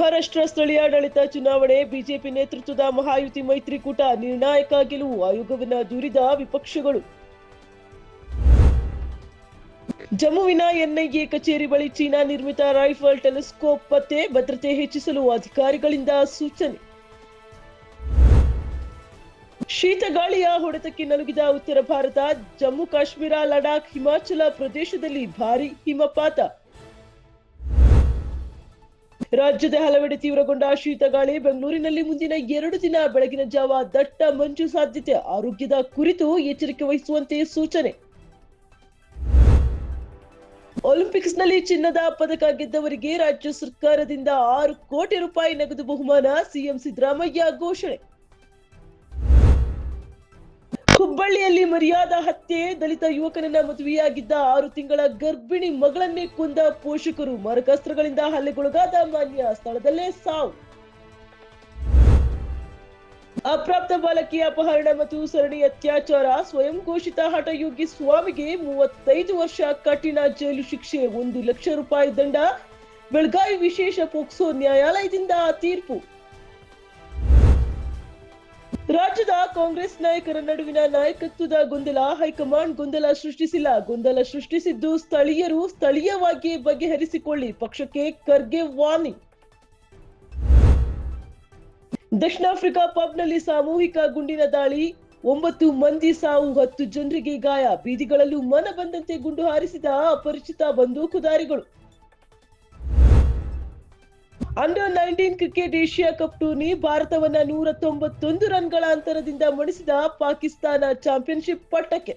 ಮಹಾರಾಷ್ಟ್ರ ಸ್ಥಳೀಯಾಡಳಿತ ಚುನಾವಣೆ, ಬಿಜೆಪಿ ನೇತೃತ್ವದ ಮಹಾಯುತಿ ಮೈತ್ರಿಕೂಟ, ನಿರ್ಣಾಯಕ ಗೆಲುವು ಆಯೋಗವನ್ನು ದೂರಿದ ವಿಪಕ್ಷಗಳು. ಜಮ್ಮುವಿನ ಎನ್ಐಎ ಕಚೇರಿ ಬಳಿ ಚೀನಾ ನಿರ್ಮಿತ ರೈಫಲ್ ಟೆಲಿಸ್ಕೋಪ್ ಪತ್ತೆ, ಭದ್ರತೆ ಹೆಚ್ಚಿಸಲು ಅಧಿಕಾರಿಗಳಿಂದ ಸೂಚನೆ. ಶೀತ ಗಾಳಿಯ ಹೊಡೆತಕ್ಕೆ ನಲುಗಿದ ಉತ್ತರ ಭಾರತ, ಜಮ್ಮು ಕಾಶ್ಮೀರ, ಲಡಾಖ್, ಹಿಮಾಚಲ ಪ್ರದೇಶದಲ್ಲಿ ಭಾರೀ ಹಿಮಪಾತ. ರಾಜ್ಯದ ಹಲವೆಡೆ ತೀವ್ರಗೊಂಡ ಶೀತಗಾಳಿ ಬೆಂಗಳೂರಿನಲ್ಲಿ ಮುಂದಿನ ಎರಡು ದಿನ ಬೆಳಗಿನ ಜಾವ ದಟ್ಟ ಮಂಜು ಸಾಧ್ಯತೆ. ಆರೋಗ್ಯದ ಕುರಿತು ಎಚ್ಚರಿಕೆ ವಹಿಸುವಂತೆ ಸೂಚನೆ. ಒಲಿಂಪಿಕ್ಸ್ನಲ್ಲಿ ಚಿನ್ನದ ಪದಕ ಗೆದ್ದವರಿಗೆ ರಾಜ್ಯ ಸರ್ಕಾರದಿಂದ ಆರು ಕೋಟಿ ರೂಪಾಯಿ ನಗದು ಬಹುಮಾನ. ಸಿಎಂ ಸಿದ್ದರಾಮಯ್ಯ ಘೋಷಣೆ. ಹುಬ್ಬಳ್ಳಿಯಲ್ಲಿ ಮರ್ಯಾದ ಹತ್ಯೆ, ದಲಿತ ಯುವಕನನ್ನ ಮದುವೆಯಾಗಿದ್ದ ಆರು ತಿಂಗಳ ಗರ್ಭಿಣಿ ಮಗಳನ್ನೇ ಕೊಂದ ಪೋಷಕರು ಮಾರಕಾಸ್ತ್ರಗಳಿಂದ ಹಲ್ಲೆಗೊಳಗಾದ ಮಾನ್ಯ ಸ್ಥಳದಲ್ಲೇ ಸಾವು. ಅಪ್ರಾಪ್ತ ಬಾಲಕಿಯ ಅಪಹರಣ ಮತ್ತು ಸರಣಿ ಅತ್ಯಾಚಾರ, ಸ್ವಯಂ ಘೋಷಿತ ಹಠಯೋಗಿ ಸ್ವಾಮಿಗೆ ಮೂವತ್ತೈದು ವರ್ಷ ಕಠಿಣ ಜೈಲು ಶಿಕ್ಷೆ, ಒಂದು ಲಕ್ಷ ರೂಪಾಯಿ ದಂಡ, ಬೆಳಗಾವಿ ವಿಶೇಷ ಪೋಕ್ಸೋ ನ್ಯಾಯಾಲಯದಿಂದ ತೀರ್ಪು. ಕಾಂಗ್ರೆಸ್ ನಾಯಕರ ನಡುವಿನ ನಾಯಕತ್ವದ ಗೊಂದಲ, ಹೈಕಮಾಂಡ್ ಗೊಂದಲ ಸೃಷ್ಟಿಸಿಲ್ಲ. ಗೊಂದಲ ಸೃಷ್ಟಿಸಿದ್ದು ಸ್ಥಳೀಯರು ಸ್ಥಳೀಯವಾಗಿ ಬಗೆಹರಿಸಿಕೊಳ್ಳಿ. ಪಕ್ಷಕ್ಕೆ ಖರ್ಗೆ ವಾರ್ನಿಂಗ್. ದಕ್ಷಿಣ ಆಫ್ರಿಕಾ ಪಬ್ನಲ್ಲಿ ಸಾಮೂಹಿಕ ಗುಂಡಿನ ದಾಳಿ. ಒಂಬತ್ತು ಮಂದಿ ಸಾವು, ಹತ್ತು ಜನರಿಗೆ ಗಾಯ. ಬೀದಿಗಳಲ್ಲೂ ಮನ ಬಂದಂತೆ ಗುಂಡು ಹಾರಿಸಿದ ಅಪರಿಚಿತ ಬಂದೂಕುದಾರಿಗಳು under nineteen cricket Asia cup tourney, ಭಾರತವನ್ನ ನೂರ ತೊಂಬತ್ತೊಂದು ರನ್ಗಳ ಅಂತರದಿಂದ ಮಣಿಸಿದ ಪಾಕಿಸ್ತಾನ ಚಾಂಪಿಯನ್ಶಿಪ್ ಪಟ್ಟಕ್ಕೆ.